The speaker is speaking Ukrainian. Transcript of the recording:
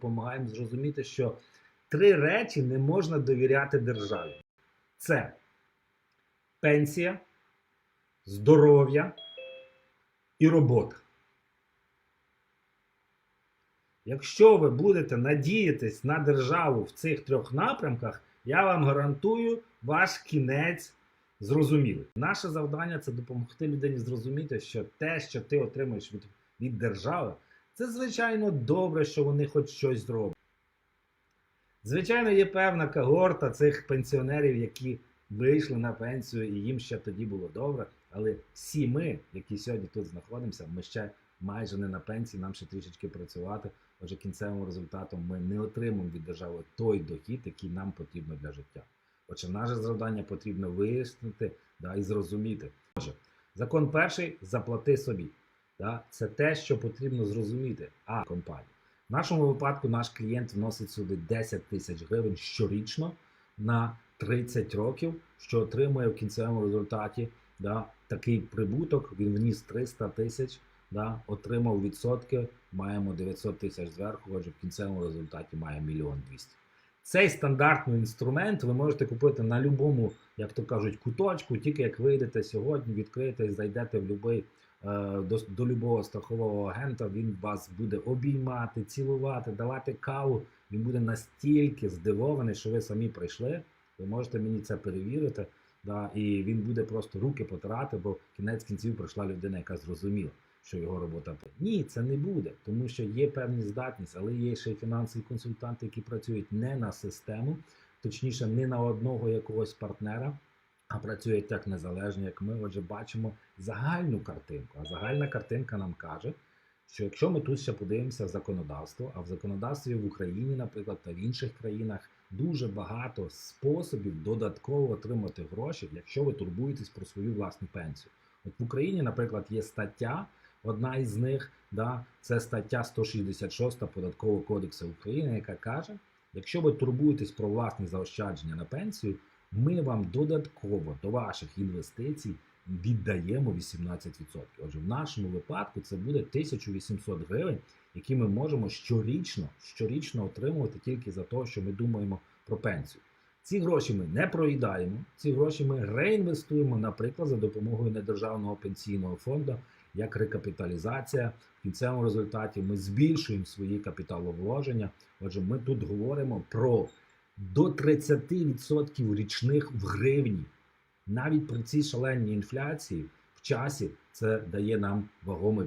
допомагаємо зрозуміти, що три речі не можна довіряти державі: це пенсія, здоров'я і робота. Якщо ви будете надіятись на державу в цих трьох напрямках, я вам гарантую, ваш кінець зрозумілий. Наше завдання це допомогти людині зрозуміти, що те, що ти отримуєш від, від держави, це звичайно добре, що вони хоч щось зроблять. Звичайно, є певна когорта цих пенсіонерів, які вийшли на пенсію, і їм ще тоді було добре. Але всі ми, які сьогодні тут знаходимося, ми ще майже не на пенсії, нам ще трішечки працювати. Отже, кінцевим результатом ми не отримуємо від держави той дохід, який нам потрібно для життя. Отже, наше завдання потрібно вияснити да, і зрозуміти. Отже, закон перший заплати собі. Да? Це те, що потрібно зрозуміти. А компанії. В нашому випадку наш клієнт вносить сюди 10 тисяч гривень щорічно на 30 років, що отримує в кінцевому результаті да, такий прибуток. Він вніс 300 тисяч, да, отримав відсотки, маємо 900 тисяч зверху, отже, в кінцевому результаті має мільйон 200. Цей стандартний інструмент ви можете купити на будь-якому, як то кажуть, куточку, тільки як вийдете сьогодні, відкрите і зайдете в будь-який до, до любого страхового агента, він вас буде обіймати, цілувати, давати каву. Він буде настільки здивований, що ви самі прийшли. Ви можете мені це перевірити. Да, і він буде просто руки потирати, бо кінець кінців прийшла людина, яка зрозуміла, що його робота ні, це не буде, тому що є певні здатність, але є ще й фінансові консультанти, які працюють не на систему, точніше, не на одного якогось партнера, а працюють як незалежно, як ми. Отже, бачимо загальну картинку. А загальна картинка нам каже, що якщо ми тут ще подивимося в законодавство, а в законодавстві в Україні, наприклад, та в інших країнах дуже багато способів додатково отримати гроші, якщо ви турбуєтесь про свою власну пенсію. От в Україні, наприклад, є стаття, одна із них, да, це стаття 166 Податкового кодексу України, яка каже, якщо ви турбуєтесь про власні заощадження на пенсію, ми вам додатково до ваших інвестицій віддаємо 18%. Отже, в нашому випадку це буде 1800 гривень, які ми можемо щорічно, щорічно отримувати тільки за те, що ми думаємо про пенсію. Ці гроші ми не проїдаємо, ці гроші ми реінвестуємо, наприклад, за допомогою недержавного пенсійного фонду, як рекапіталізація. В кінцевому результаті ми збільшуємо свої капіталовложення. Отже, ми тут говоримо про до 30% річних в гривні. Навіть при цій шаленій інфляції в часі це дає нам вагомий